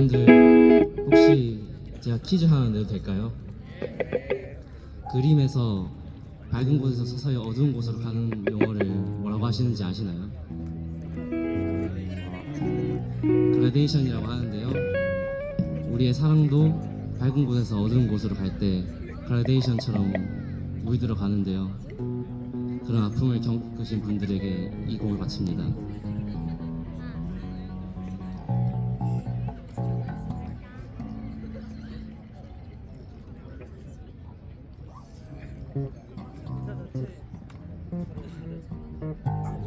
여러분들 혹시 제가 퀴즈 하나 내도 될까요? 그림에서 밝은 곳에서 서서히 어두운 곳으로 가는 용어를 뭐라고 하시는지 아시나요? 그라데이션이라고 하는데요. 우리의 사랑도 밝은 곳에서 어두운 곳으로 갈 때 그라데이션처럼 물들어 가는데요. 그런 아픔을 겪으신 분들에게 이 곡을 바칩니다. 진짜 자체 잘 어울리는 사람